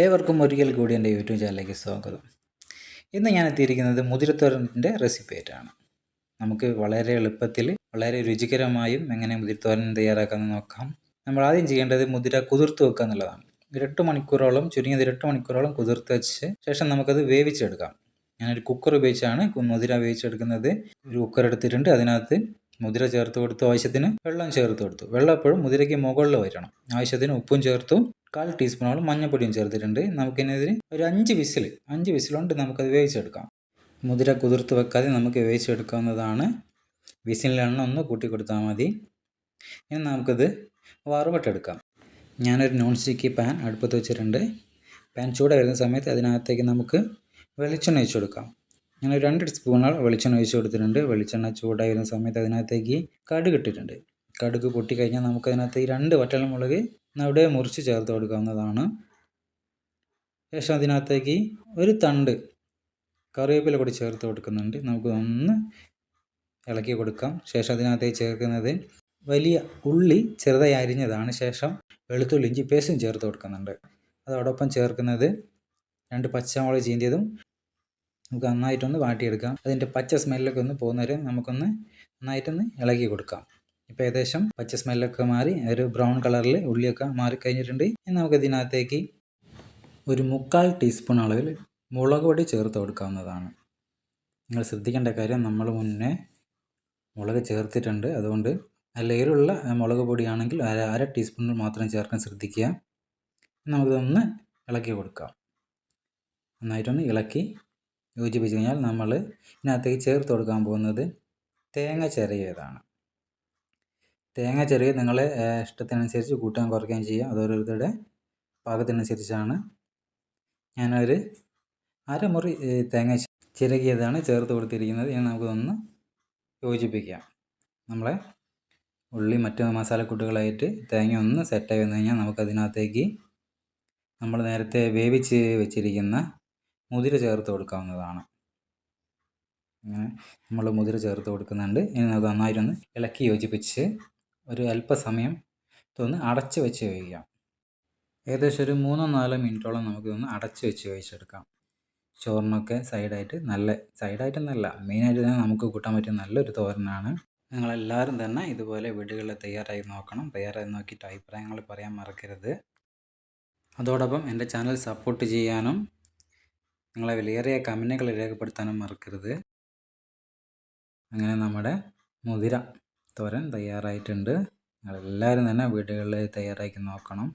ഏവർക്കും ഒരിക്കൽ കൂടി എന്റെ യൂട്യൂബ് ചാനലിലേക്ക് സ്വാഗതം. ഇന്ന് ഞാൻ എത്തിയിരിക്കുന്നത് മുതിരത്തോരന്റെ റെസിപ്പി നമുക്ക് വളരെ എളുപ്പത്തിൽ വളരെ രുചികരമായും എങ്ങനെ മുതിരത്തോരൻ തയ്യാറാക്കാമെന്ന് നോക്കാം. നമ്മൾ ആദ്യം ചെയ്യേണ്ടത് മുതിര കുതിർത്ത് വെക്കുക എന്നുള്ളതാണ്. ഇരട്ട് മണിക്കൂറോളം ചുരുങ്ങിയത് ഇരട്ട് മണിക്കൂറോളം കുതിർത്ത് വെച്ച് ശേഷം നമുക്കത് വേവിച്ചെടുക്കാം. ഞാനൊരു കുക്കർ ഉപയോഗിച്ചാണ് മുതിര വേവിച്ചെടുക്കുന്നത്. ഒരു കുക്കർ എടുത്തിട്ടുണ്ട് അതിനകത്ത് മുതിര ചേർത്ത് കൊടുത്തു ആവശ്യത്തിന് വെള്ളം ചേർത്ത് കൊടുത്തു. വെള്ളം എപ്പോഴും മുതിരയ്ക്ക് മുകളിൽ വരണം. ആവശ്യത്തിന് ഉപ്പും ചേർത്തു കാൽ ടീസ്പൂണോളം മഞ്ഞൾപ്പൊടിയും ചേർത്തിട്ടുണ്ട്. നമുക്കിതിനെതിരെ ഒരു അഞ്ച് വിസിൽ അഞ്ച് വിസിലുകൊണ്ട് നമുക്കത് വേവിച്ചെടുക്കാം. മുതിര കുതിർത്ത് വെക്കാതെ നമുക്ക് വേവിച്ചെടുക്കാവുന്നതാണ്. വിസിലെണ്ണ ഒന്ന് കൂട്ടി കൊടുത്താൽ മതി. ഇനി നമുക്കത് വറുവട്ടെടുക്കാം. ഞാനൊരു നോൺ സ്റ്റിക്കി പാൻ അടുപ്പത്ത് വെച്ചിട്ടുണ്ട്. പാൻ ചൂട് വരുന്ന സമയത്ത് അതിനകത്തേക്ക് നമുക്ക് വെളിച്ചെണ്ണ ഒഴിച്ചു കൊടുക്കാം. ഞാൻ രണ്ട് സ്പൂണുകൾ വെളിച്ചെണ്ണ ഒഴിച്ചു കൊടുത്തിട്ടുണ്ട്. വെളിച്ചെണ്ണ ചൂടായി വരുന്ന സമയത്ത് അതിനകത്തേക്ക് കടുക് ഇട്ടിട്ടുണ്ട്. കടുക് പൊട്ടിക്കഴിഞ്ഞാൽ നമുക്കതിനകത്ത് ഈ രണ്ട് വറ്റൽമുളക് അവിടെ മുറിച്ച് ചേർത്ത് കൊടുക്കാവുന്നതാണ്. ശേഷം അതിനകത്തേക്ക് ഒരു തണ്ട് കറിവേപ്പില കൂടി ചേർത്ത് കൊടുക്കുന്നുണ്ട്. നമുക്ക് ഒന്ന് ഇളക്കി കൊടുക്കാം. ശേഷം അതിനകത്തേക്ക് ചേർക്കുന്നത് വലിയ ഉള്ളി ചെറുതായി അരിഞ്ഞതാണ്. ശേഷം വെളുത്തുള്ളി ഇഞ്ചി പേസ്റ്റും ചേർത്ത് കൊടുക്കുന്നുണ്ട്. അതോടൊപ്പം ചേർക്കുന്നത് രണ്ട് പച്ചമുളക് ചീന്തിയതും നമുക്ക് നന്നായിട്ടൊന്ന് വാട്ടിയെടുക്കാം. അതിന്റെ പച്ച സ്മെല്ലൊക്കെ ഒന്ന് പോകുന്നവരെ നമുക്കൊന്ന് നന്നായിട്ടൊന്ന് ഇളക്കി കൊടുക്കാം. ഇപ്പോൾ ഏകദേശം പച്ച സ്മെല്ലൊക്കെ മാറി ഒരു ബ്രൗൺ കളറിൽ ഉള്ളിയൊക്കെ മാറി കഴിഞ്ഞിട്ടുണ്ട് ഇനി നമുക്ക് ഇതിനകത്തേക്ക് ഒരു മുക്കാൽ ടീസ്പൂൺ അളവിൽ മുളക് പൊടി ചേർത്ത് കൊടുക്കാവുന്നതാണ്. നിങ്ങൾ ശ്രദ്ധിക്കേണ്ട കാര്യം നമ്മൾ മുന്നേ മുളക് ചേർത്തിട്ടുണ്ട്. അതുകൊണ്ട് എരിവുള്ള മുളക് പൊടിയാണെങ്കിൽ അര അര ടീസ്പൂൺ മാത്രം ചേർക്കാൻ ശ്രദ്ധിക്കുക. നമുക്കിതൊന്ന് ഇളക്കി കൊടുക്കാം. നന്നായിട്ടൊന്ന് ഇളക്കി യോജിപ്പിച്ച് കഴിഞ്ഞാൽ നമ്മൾ ഇതിനകത്തേക്ക് ചേർത്ത് കൊടുക്കാൻ പോകുന്നത് തേങ്ങ ചിരകിയതാണ്. തേങ്ങ ചെറിയ നിങ്ങൾ ഇഷ്ടത്തിനനുസരിച്ച് കൂട്ടാൻ കുറയ്ക്കുകയും ചെയ്യാം. അതോരോരുത്തരുടെ പാകത്തിനനുസരിച്ചാണ്. ഞാനൊരു അരമുറി തേങ്ങ ചിരകിയതാണ് ചേർത്ത് കൊടുത്തിരിക്കുന്നത്. ഇനി നമുക്കൊന്ന് യോജിപ്പിക്കാം. നമ്മളെ ഉള്ളി മറ്റ് മസാലക്കൂട്ടുകളായിട്ട് തേങ്ങ ഒന്ന് സെറ്റായി വന്നു കഴിഞ്ഞാൽ നമുക്കതിനകത്തേക്ക് നമ്മൾ നേരത്തെ വേവിച്ച് വെച്ചിരിക്കുന്ന മുതിര ചേർത്ത് കൊടുക്കാവുന്നതാണ്. അങ്ങനെ നമ്മൾ മുതിര ചേർത്ത് കൊടുക്കുന്നുണ്ട്. ഇനി നമുക്ക് നന്നായിട്ടൊന്ന് ഇളക്കി യോജിപ്പിച്ച് ഒരു അല്പസമയം ഇതൊന്ന് അടച്ച് വെച്ച് വേവിക്കാം ഏകദേശം ഒരു മൂന്നോ നാലോ മിനിറ്റോളം നമുക്കിതൊന്ന് അടച്ച് വെച്ച് വേവിച്ചെടുക്കാം ചോറിനൊക്കെ സൈഡായിട്ട് നല്ല സൈഡായിട്ടൊന്നല്ല മെയിനായിട്ട് തന്നെ നമുക്ക് കൂട്ടാൻ പറ്റിയ നല്ലൊരു തോരനാണ്. നിങ്ങളെല്ലാവരും തന്നെ ഇതുപോലെ വീടുകളിൽ തയ്യാറായി നോക്കണം. തയ്യാറായി നോക്കിയിട്ട് അഭിപ്രായങ്ങൾ പറയാൻ മറക്കരുത്. അതോടൊപ്പം എന്റെ ചാനൽ സപ്പോർട്ട് ചെയ്യാനും നിങ്ങളെ വിലയേറിയ കമന്റുകൾ രേഖപ്പെടുത്താനും മറക്കരുത്. അങ്ങനെ നമ്മുടെ മുതിര തോരൻ തയ്യാറായിട്ടുണ്ട്. നിങ്ങളെല്ലാവരും തന്നെ വീടുകളിൽ തയ്യാറാക്കി നോക്കണം.